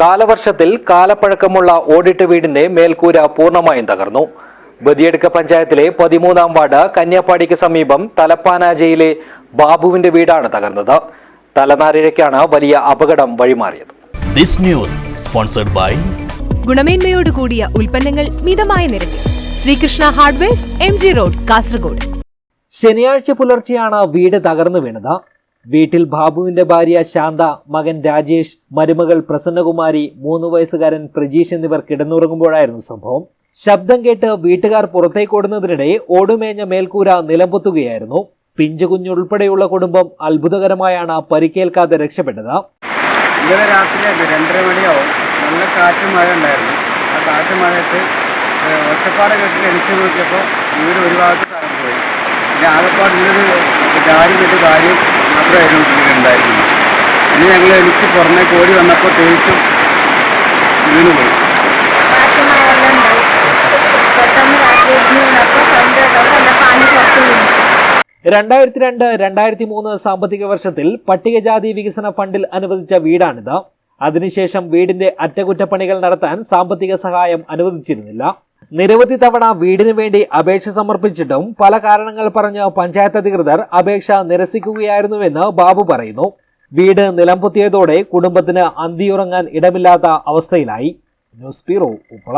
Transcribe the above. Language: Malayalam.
കാലവർഷത്തിൽ കാലപ്പഴക്കമുള്ള ഓഡിറ്റ് വീടിന്റെ മേൽക്കൂര പൂർണമായും തകർന്നു. ബദിയടുക്ക പഞ്ചായത്തിലെ പതിമൂന്നാം വാർഡ് കന്യാപ്പാടിക്ക് സമീപം തലപ്പാനാജയിലെ ബാബുവിന്റെ വീടാണ് തകർന്നത്. തലനാരിഴയ്ക്കാണ് വലിയ അപകടം വഴിമാറിയത്. This news sponsored by ഗുണമേന്മയോട് കൂടിയ ഉൽപ്പന്നങ്ങൾ മിതമായ നിരക്കിൽ. Sreekrishna hardwares M G road Kasaragod. ശനിയാഴ്ച പുലർച്ചെയാണ് വീട് തകർന്നു വീണത്. വീട്ടിൽ ബാബുവിന്റെ ഭാര്യ ശാന്ത മകൻ രാജേഷ് മരുമകൾ പ്രസന്നകുമാരി മൂന്ന് വയസ്സുകാരൻ പ്രജീഷ് എന്നിവർ കിടന്നുറങ്ങുമ്പോഴായിരുന്നു സംഭവം. ശബ്ദം കേട്ട് വീട്ടുകാർ പുറത്തേക്ക് ഓടുന്നതിനിടെ ഓടുമേഞ്ഞ മേൽക്കൂര നിലംപൊത്തുകയായിരുന്നു. പിഞ്ചുകുഞ്ഞുൾപ്പെടെയുള്ള കുടുംബം അത്ഭുതകരമായാണ് പരിക്കേൽക്കാതെ രക്ഷപ്പെട്ടത്. ഇന്നലെ രാത്രി രണ്ടര മണിയാവും. നല്ല കാറ്റ് മഴ ഉണ്ടായിരുന്നു. ആ കാറ്റ് മഴയത്ത് ഒറ്റപ്പാട് കെട്ടി എനിക്ക് നോക്കിയപ്പോൾ വീട് ഒരു ഭാഗത്ത് തകർന്നു പോയി. പിന്നെ ആകപ്പാട് ഇന്നൊരു ഡാരി കെട്ടി കാര്യം മാത്രമായിരുന്നു ഇതിലുണ്ടായിരുന്നത്. പിന്നെ ഞങ്ങൾ എനിക്ക് പുറമെ കോഴി വന്നപ്പോൾ തേച്ചും വീണ് പോയി. രണ്ടായിരത്തി രണ്ട് രണ്ടായിരത്തി മൂന്ന് സാമ്പത്തിക വർഷത്തിൽ പട്ടികജാതി വികസന ഫണ്ടിൽ അനുവദിച്ച വീടാണിത്. അതിനുശേഷം വീടിന്റെ അറ്റകുറ്റപ്പണികൾ നടത്താൻ സാമ്പത്തിക സഹായം അനുവദിച്ചിരുന്നില്ല. നിരവധി തവണ വീടിനു വേണ്ടി അപേക്ഷ സമർപ്പിച്ചിട്ടും പല കാരണങ്ങൾ പറഞ്ഞ് പഞ്ചായത്ത് അധികൃതർ അപേക്ഷ നിരസിക്കുകയായിരുന്നുവെന്ന് ബാബു പറയുന്നു. വീട് നിലംപൊത്തിയതോടെ കുടുംബത്തിന് അന്തിയുറങ്ങാൻ ഇടമില്ലാത്ത അവസ്ഥയിലായി. News bureau Uppala.